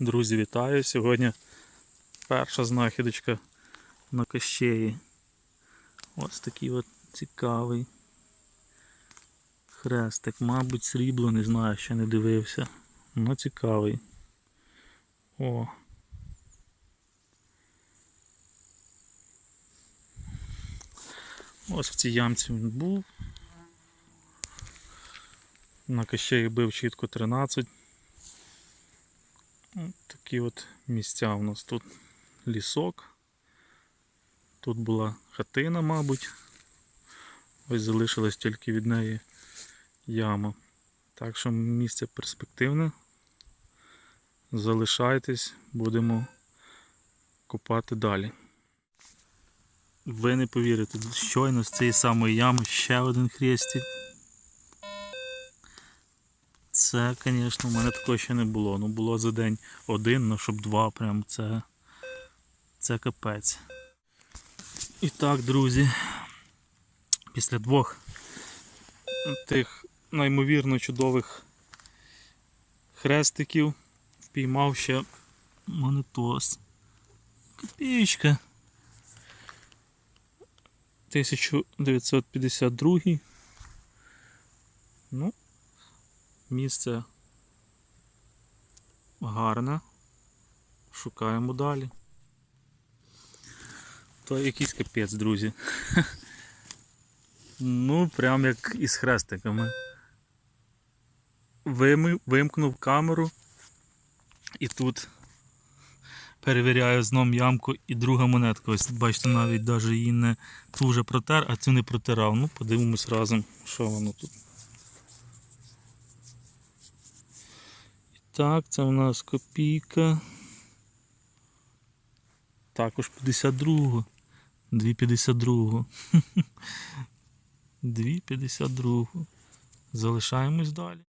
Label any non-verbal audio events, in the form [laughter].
Друзі, вітаю! Сьогодні перша знахідочка на кащеї. Ось такий от цікавий хрестик. Мабуть, срібло, не знаю, ще не дивився. Ну цікавий. О. Ось в цій ямці він був. На кащеї бив чітко 13. От такі от місця у нас тут лісок. Тут була хатина, мабуть. Ось залишилась тільки від неї яма. Так що місце перспективне. Залишайтесь, будемо копати далі. Ви не повірите, щойно з цієї самої ями ще один хрестик. Це, звісно, в мене такого ще не було. Ну було за день один, ну щоб два, прям це, це капець. І так, друзі, після двох тих неймовірно чудових хрестиків впіймав ще монетос. Копієчка. 1952. Ну, місце гарне. Шукаємо далі. То якийсь капець, друзі. [laughs] Ну, прям як із хрестиками. Вимкнув камеру і тут перевіряю зном ямку і друга монетка. Ось бачите, навіть навіть її не ту вже протер, а цю не протирав. Ну, подивимось разом, що воно тут. Так, це у нас копійка. Також 52-го. 2,52. 2,52. Залишаємось далі.